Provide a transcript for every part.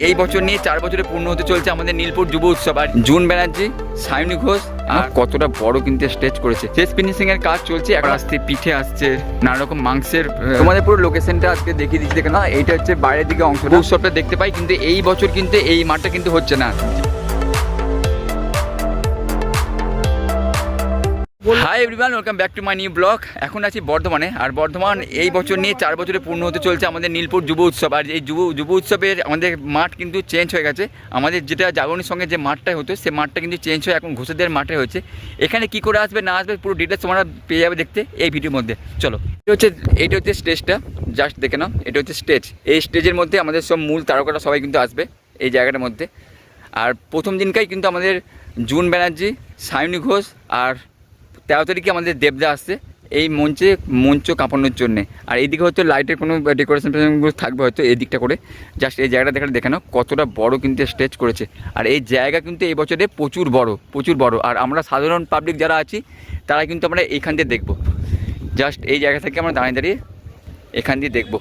এই বছর নিয়ে চার বছরে পূর্ণ হতে চলছে আমাদের নীলপুর যুব উৎসব। আর জুন ব্যানার্জি সায়নী ঘোষ আর কতটা বড় কিন্তু স্টেজ করেছে। শেষ ফিনিশিং এর কাজ চলছে এখন আসতে পিঠে আসছে নানা রকম মাংসের তোমাদের পুরো লোকেশনটা আজকে দেখিয়ে দিচ্ছি। দেখে না এইটা হচ্ছে বাইরের দিকে অংশ উৎসবটা দেখতে পাই কিন্তু এই বছর কিন্তু এই মাঠটা কিন্তু হচ্ছে না। Hi everyone welcome back to my new blog এখন আছি বর্ধমানে, আর বর্ধমান এই বছর নিয়ে চার বছরে পূর্ণ হতে চলছে আমাদের নীলপুর যুব উৎসব। আর এই যুব যুব উৎসবের আমাদের মাঠ কিন্তু চেঞ্জ হয়ে গেছে। আমাদের যেটা জাগরণীর সঙ্গে যে মাঠটা হতো, সে মাঠটা কিন্তু চেঞ্জ হয়ে এখন ঘোষেদের মাঠে হয়েছে। এখানে কি করে আসবে না আসবে পুরো ডিটেলস তোমরা পেয়ে যাবে দেখতে এই ভিডিওর মধ্যে। চলো, এটা হচ্ছে এইটা হচ্ছে স্টেজটা জাস্ট দেখে নাও, এটা হচ্ছে স্টেজ এই স্টেজের মধ্যে আমাদের সব মূল তারকারা সবাই কিন্তু আসবে এই জায়গাটার মধ্যে। আর প্রথম দিনকাই কিন্তু আমাদের জুন ব্যানার্জি, সায়নী ঘোষ আর তেরো তারিখে আমাদের দেবদা আসছে, এই মঞ্চে মঞ্চ কাঁপানোর জন্যে। আর এইদিকে হয়তো লাইটের কোনো ডেকোরেশন ফেকোরেশনগুলো থাকবে হয়তো এই দিকটা করে। জাস্ট এই জায়গাটা দেখে দেখে নাও, কতটা বড় কিন্তু স্টেজ করেছে। আর এই জায়গা কিন্তু এই বছরে প্রচুর বড় প্রচুর বড়। আর আমরা সাধারণ পাবলিক যারা আছি, তারা কিন্তু আমরা এইখান দিয়ে দেখব। জাস্ট এই জায়গা থেকে আমরা দাঁড়িয়ে দাঁড়িয়ে এখান দিয়ে দেখব।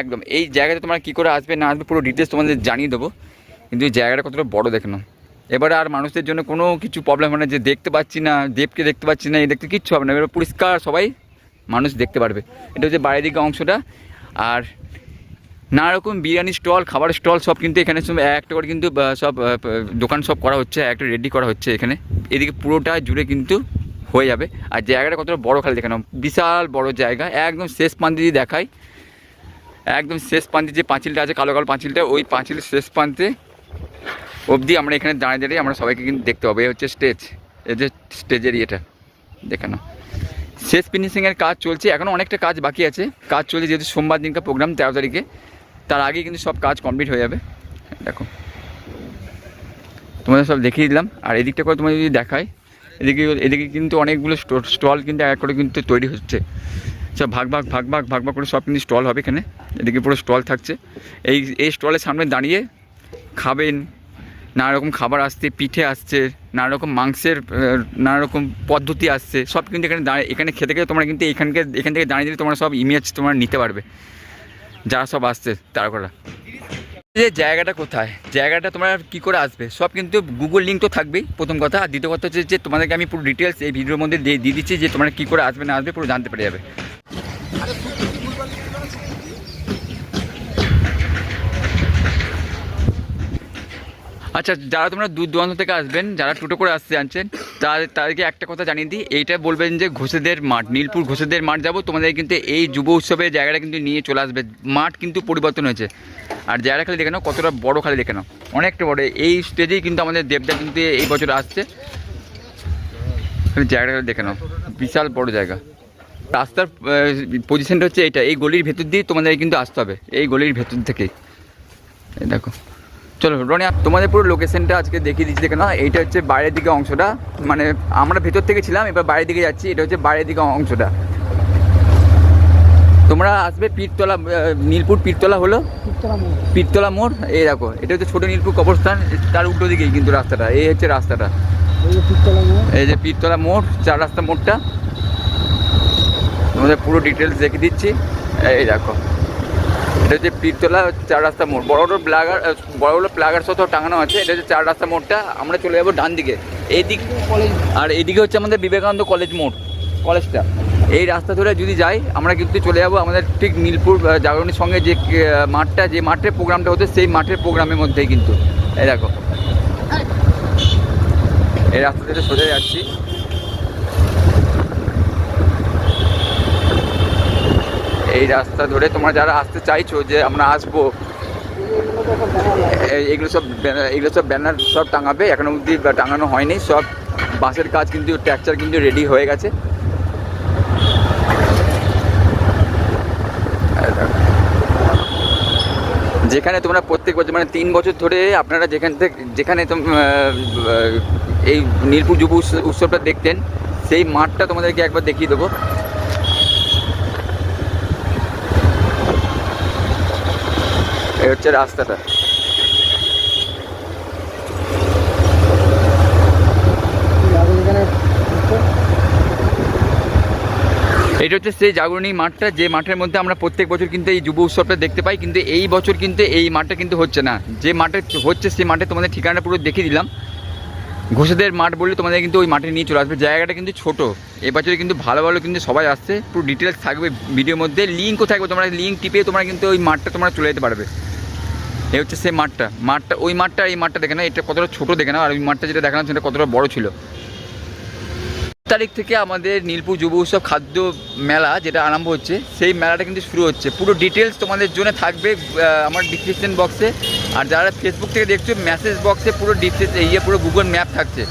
একদম, এই জায়গাতে তোমরা কী করে আসবে না আসবে পুরো ডিটেলস তোমাদের জানিয়ে দেবো। কিন্তু এই জায়গাটা কতটা বড় দেখে এবারে আর মানুষদের জন্য কোনো কিছু প্রবলেম হয় না, যে দেখতে পাচ্ছি না, দেবকে দেখতে পাচ্ছি না, এই দেখতে কিচ্ছু হবে না। এবার পরিষ্কার সবাই মানুষ দেখতে পারবে। এটা হচ্ছে বাইরের দিকে অংশটা। আর নানা রকম বিরিয়ানি স্টল খাবারের স্টল সব কিন্তু এখানে সব একটা করে কিন্তু সব দোকান সব করা হচ্ছে, একটা রেডি করা হচ্ছে এখানে। এদিকে পুরোটা জুড়ে কিন্তু হয়ে যাবে। আর জায়গাটা কতটা বড় খালি দেখানো বিশাল বড় জায়গা, একদম শেষ প্রান্তে যদি দেখাই, একদম শেষ প্রান্তে যে পাঁচিলটা আছে, কালো কালো পাঁচিলটা, ওই পাঁচিলের শেষ প্রান্তে অবধি আমরা এখানে দাঁড়িয়ে দাঁড়িয়ে আমরা সবাইকে কিন্তু দেখতে পাবো। এই হচ্ছে স্টেজ এই যে স্টেজের ইয়েটা। দেখে নাও। শেষ ফিনিশিংয়ের কাজ চলছে। এখনও অনেকটা কাজ বাকি আছে। কাজ চলছে যেহেতু সোমবার দিনকার প্রোগ্রাম তেরো তারিখে। তার আগে কিন্তু সব কাজ কমপ্লিট হয়ে যাবে। দেখো। তোমাদের সব দেখিয়ে দিলাম। আর এদিকটা করে তোমাদের যদি দেখায় এদিকে এদিকে কিন্তু অনেকগুলো স্টল কিন্তু এক করে কিন্তু তৈরি হচ্ছে। সব ভাগ ভাগ ভাগ ভাগ ভাগ ভাগ করে সব কিন্তু স্টল হবে এখানে। এদিকে পুরো স্টল থাকছে। এই এই স্টলের সামনে দাঁড়িয়ে খাবেন নানা রকম খাবার আসছে, পিঠে আসছে নানা রকম মাংসের নানা রকম পদ্ধতি আসছে, সব কিন্তু এখানে দাঁড়িয়ে, এখানে খেতে গেলে তোমরা কিন্তু এখানকে, এখান থেকে দাঁড়িয়ে দিলে তোমরা সব ইমেজ তোমরা নিতে পারবে। যারা সব আসছে তারা করা যে জায়গাটা কোথায়? জায়গাটা তোমরা কি করে আসবে? সব কিন্তু গুগল লিঙ্ক তো থাকবেই, প্রথম কথা। আর দ্বিতীয় কথা হচ্ছে যে তোমাদেরকে আমি পুরো ডিটেলস এই ভিডিওর মধ্যে দিয়ে দিয়ে দিচ্ছি যে তোমরা কী করে আসবে না আসবে, পুরো জানতে পেরে যাবে। আচ্ছা যারা তোমরা দূর দূরান্ত থেকে আসবেন, যারা টোটো করে আসতে আনছেন তাদের তাদেরকে একটা কথা জানিয়ে দিই। এইটা বলবেন যে ঘোষেদের মাঠ, নীলপুর ঘোষেদের মাঠ যাব। তোমাদের কিন্তু এই যুব উৎসবের জায়গাটা কিন্তু নিয়ে চলে আসবে। মাঠ কিন্তু পরিবর্তন হয়েছে। আর জায়গাটা খালি দেখে নাও, কতটা বড় খালি দেখে নাও। অনেকটা বড়। এই স্টেজেই কিন্তু আমাদের দেবদা কিন্তু এই বছর আসছে। জায়গাটা খালি দেখে নাও। বিশাল বড় জায়গা। রাস্তার পজিশনটা হচ্ছে এইটা। এই গলির ভেতর দিয়ে তোমাদের কিন্তু আসতে হবে। এই গলির ভেতর থেকেই। দেখো। চলো রনি তোমাদের পুরো লোকেশনটা আজকে দেখিয়ে দিচ্ছি। দেখে না এইটা হচ্ছে বাইরের দিকে অংশটা। মানে আমরা ভেতর থেকে ছিলাম এবার বাইরের দিকে যাচ্ছি এটা হচ্ছে বাইরের দিকে অংশটা। তোমরা আসবে পীরতলা নীলপুর পীরতলা হলো? পীরতলা মোড়। এই দেখো এটা হচ্ছে ছোটো নীলপুর কবরস্থান তার উল্টো দিকেই কিন্তু রাস্তাটা এই হচ্ছে রাস্তাটা। এই যে পীরতলা মোড়। চার রাস্তা মোড়টা। তোমাদের পুরো ডিটেলস দেখে দিচ্ছি। এই দেখো এটা হচ্ছে পীরতলা চার রাস্তা মোড়। বড় বড় প্লাগার বড় বড় প্লাগার সহ টাঙানো আছে। এটা হচ্ছে চার রাস্তা মোড়টা। আমরা চলে যাব ডান দিকে। এইদিক আর এইদিকে হচ্ছে আমাদের বিবেকানন্দ কলেজ মোড়, কলেজটা। এই রাস্তা ধরে যদি যাই, আমরা কিন্তু চলে যাব আমাদের ঠিক নীলপুর জাগরণীর সঙ্গে যে মাঠটা, যে মাঠের প্রোগ্রামটা হতো সেই মাঠের প্রোগ্রামের মধ্যেই কিন্তু। এই দেখো। এই রাস্তা থেকে সোজা যাচ্ছি। এই রাস্তা ধরে তোমরা যারা আসতে চাইছো যে আমরা আসব এগুলো সব এগুলো সব ব্যানার সব টাঙাবে। এখনও অবধি টাঙানো হয়নি, সব বাসের কাজ কিন্তু ট্র্যাকচার কিন্তু রেডি হয়ে গেছে। যেখানে তোমরা প্রত্যেক বছর মানে তিন বছর ধরে আপনারা যেখান থেকে, যেখানে এই নীলপুর যুব উৎসবটা দেখতেন, সেই মাঠটা তোমাদেরকে একবার দেখিয়ে দেবো। হচ্ছে রাস্তাটা। এটা হচ্ছে সেই জাগরণী মাঠটা, যে মাঠের মধ্যে আমরা প্রত্যেক বছর কিন্তু এই যুব উৎসবটা দেখতে পাই, কিন্তু এই বছর কিন্তু এই মাঠটা কিন্তু হচ্ছে না। যে মাঠে হচ্ছে সেই মাঠে তোমাদের ঠিকানাটা পুরো দেখিয়ে দিলাম। ঘোষেদের মাঠ বললে তোমাদের কিন্তু ওই মাঠে নিয়ে চলে আসবে। জায়গাটা কিন্তু ছোট। এবছরে কিন্তু ভালো ভালো কিন্তু সবাই আসছে। পুরো ডিটেলস থাকবে ভিডিওর মধ্যে। লিঙ্কও থাকবে তোমরা। লিঙ্ক টিপে তোমরা কিন্তু ওই মাঠটা তোমরা চলে যেতে পারবে। এই হচ্ছে সেই মাঠটা। মাঠটা, ওই মাঠটা এই মাঠটা দেখে না এটা কতটা ছোট দেখে না আর ওই মাঠটা যেটা দেখালাম সেটা কতটা বড় ছিল। তারিখ থেকে আমাদের নীলপুর যুব উৎসব খাদ্য মেলা যেটা আরম্ভ হচ্ছে, সেই মেলাটা কিন্তু শুরু হচ্ছে। পুরো ডিটেলস তোমাদের জন্য থাকবে আমার ডিসক্রিপশন বক্সে আর যারা ফেসবুক থেকে দেখছ মেসেজ বক্সে পুরো ডিসক্রিপশন ইয়ে পুরো গুগল ম্যাপ থাকছে।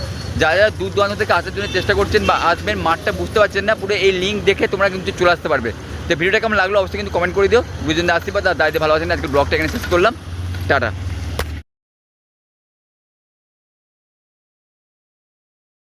যারা যারা দূর দূরান্ত থেকে আসার জন্য চেষ্টা করছেন বা আসবেন, মাঠটা বুঝতে পারছেন না, পুরো এই লিঙ্ক দেখে তোমরা কিন্তু চলে আসতে পারবে। তো ভিডিওটা কেমন লাগল অবশ্যই কিন্তু কমেন্ট করে দিও। বুঝলেন আশীর্বাদ আর দাঁড়িয়ে ভালো আছেন আজকে ব্লগটা এখানে শেষ করলাম। টাটা।